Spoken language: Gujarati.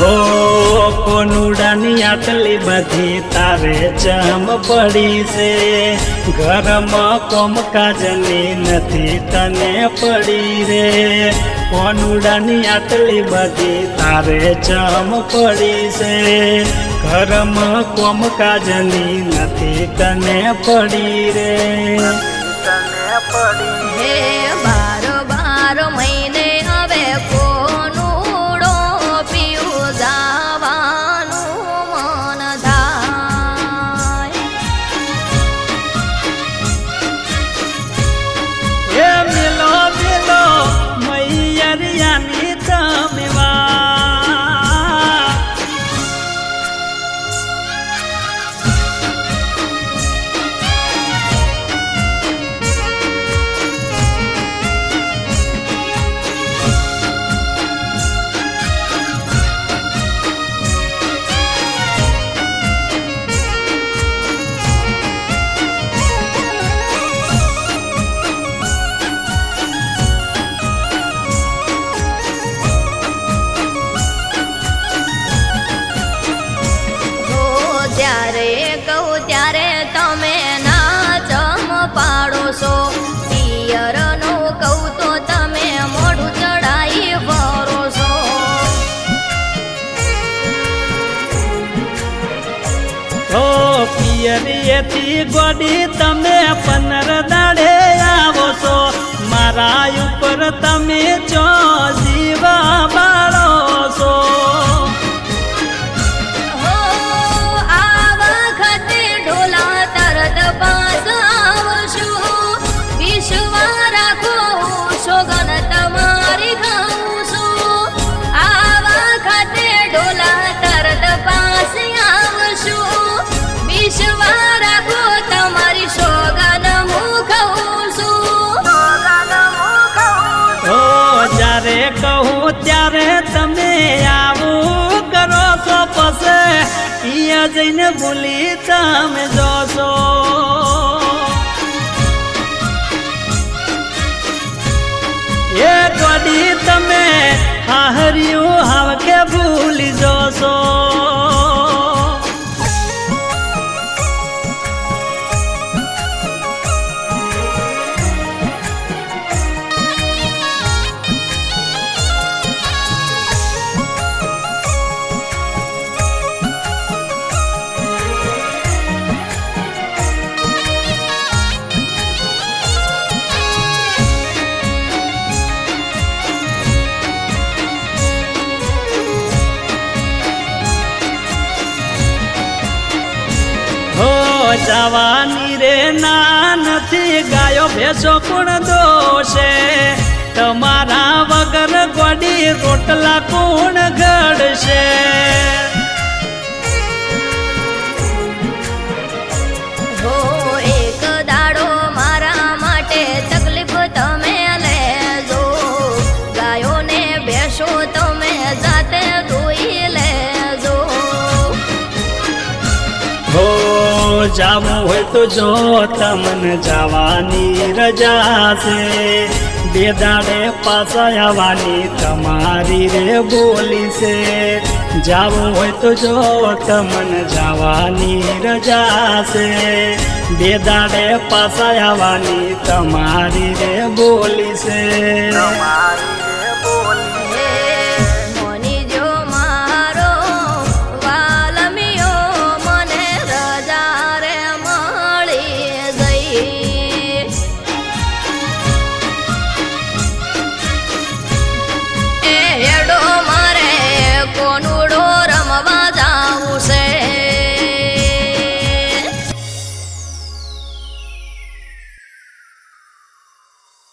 હો કોનુડાની આટલી બધી તારે જમ પડી છે. ઘરમાં કોમકાજની નથી તને પડી રે. કોનુડાની આટલી બધી તારે જમ પડી છે. ઘરમાં કોમકાજની નથી તને પડી રે. તને પડી હે બારો બારો મહિને પિયરીએથી ગોડી તમે પંદર દાડે આવો છો. મારા ઉપર તમે ચો જીવા જ્યારે કહું ત્યારે તમે આવું કરો છો પસે અહીંયા જઈને ભૂલી તમે જોશો. એ ગોડી તમે હાહર્યું હાવ કે ભૂલી જોશો. જવાની રે ના નથી ગાયો ભેંસો કોણ દોશે. તમારા વગર ગોડી રોટલા કોણ ઘડશે? જાવું હોય તો જો તમને જવાની રજા છે. બે દાડે પાછા આવવાની તમારી રે બોલી છે. જાવું હોય તો જો તમને જવાની રજા છે. બે દાડે પાછા આવવાની તમારી રે